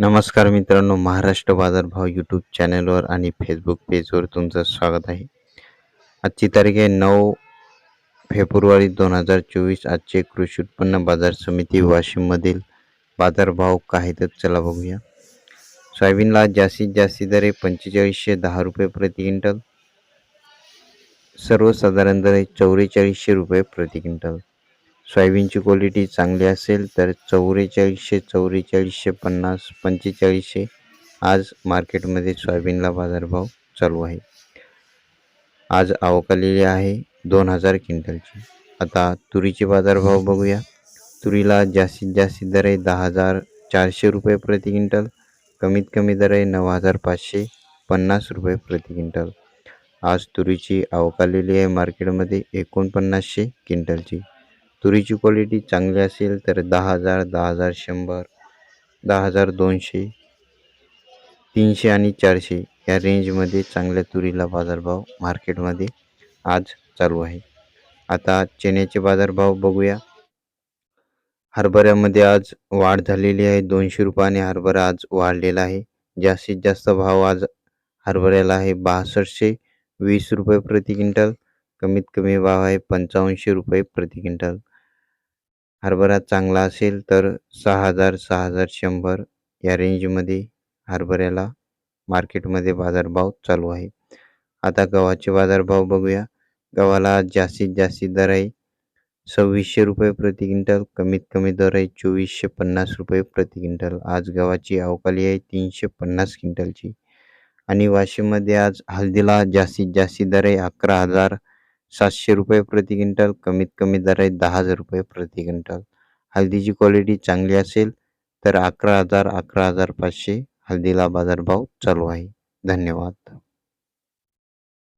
नमस्कार मित्रांनो महाराष्ट्र बाजारभाव यूट्यूब चॅनलवर आणि फेसबुक पेजवर तुमचं स्वागत आहे. आजची तारीख आहे नऊ फेब्रुवारी दोन हजार चोवीस. आजचे कृषी उत्पन्न बाजार समिती वाशिममधील बाजारभाव काय तर चला बघूया. सोयाबीनला जास्तीत जास्त दर आहे पंचेचाळीसशे दहा रुपये प्रति क्विंटल. सर्वसाधारण दर आहे चौवेचाळीसशे रुपये प्रति क्विंटल. सोयाबीनची क्वालिटी चांगली असेल तर चौवेचाळीसशे चौवेचाळीसशे पन्नास पंचेचाळीसशे आज मार्केटमध्ये सोयाबीनला बाजारभाव चालू आहे. आज आवक आलेली आहे दोन हजार क्विंटलची. आता तुरीचे बाजारभाव बघूया. तुरीला जास्तीत जास्त दर आहे दहा हजार चारशे रुपये प्रति क्विंटल कमीत कमी दर आहे नऊ हजार पाचशे पन्नास रुपये प्रति क्विंटल. आज तुरीची आवक आलेली आहे मार्केटमध्ये एकोणपन्नासशे क्विंटलची. तुरीची क्वालिटी चांगली असेल तर दहा हजार दहा हजार शंभर दहा हजार दोनशे तीनशे आणि चारशे या रेंजमध्ये चांगल्या तुरीला बाजारभाव मार्केटमध्ये आज चालू आहे. आता चण्याचे बाजारभाव बघूया. हरभऱ्यामध्ये आज वाढ झालेली आहे. दोनशे रुपयाने हरभरा आज वाढलेला आहे. जास्तीत जास्त भाव आज हरभऱ्याला आहे. बासष्टशे वीस रुपये प्रति क्विंटल. कमीत कमी भाव आहे पंचावन्नशे रुपये प्रति क्विंटल. हरभरा चांगला असेल तर सहा हजार सहा हजार शंभर या रेंजमध्ये हरभऱ्याला मार्केटमध्ये बाजारभाव चालू आहे. आता गव्हाचे बाजारभाव बघूया. गव्हाला आज जास्तीत जास्त दर आहे सव्वीसशे रुपये प्रति क्विंटल कमीत कमी दर आहे चोवीसशे पन्नास रुपये प्रति क्विंटल. आज गव्हाची अवकाली आहे तीनशे पन्नास क्विंटलची. आणि वाशिममध्ये आज हळदीला जास्तीत जास्त दर आहे अकरा हजार सातशे रुपये प्रति क्विंटल कमीत कमी दर आहे दहा हजार रुपये प्रति क्विंटल. हळदीची क्वालिटी चांगली असेल तर अकरा हजार अकरा हजार पाचशे हळदीला बाजारभाव चालू आहे. धन्यवाद.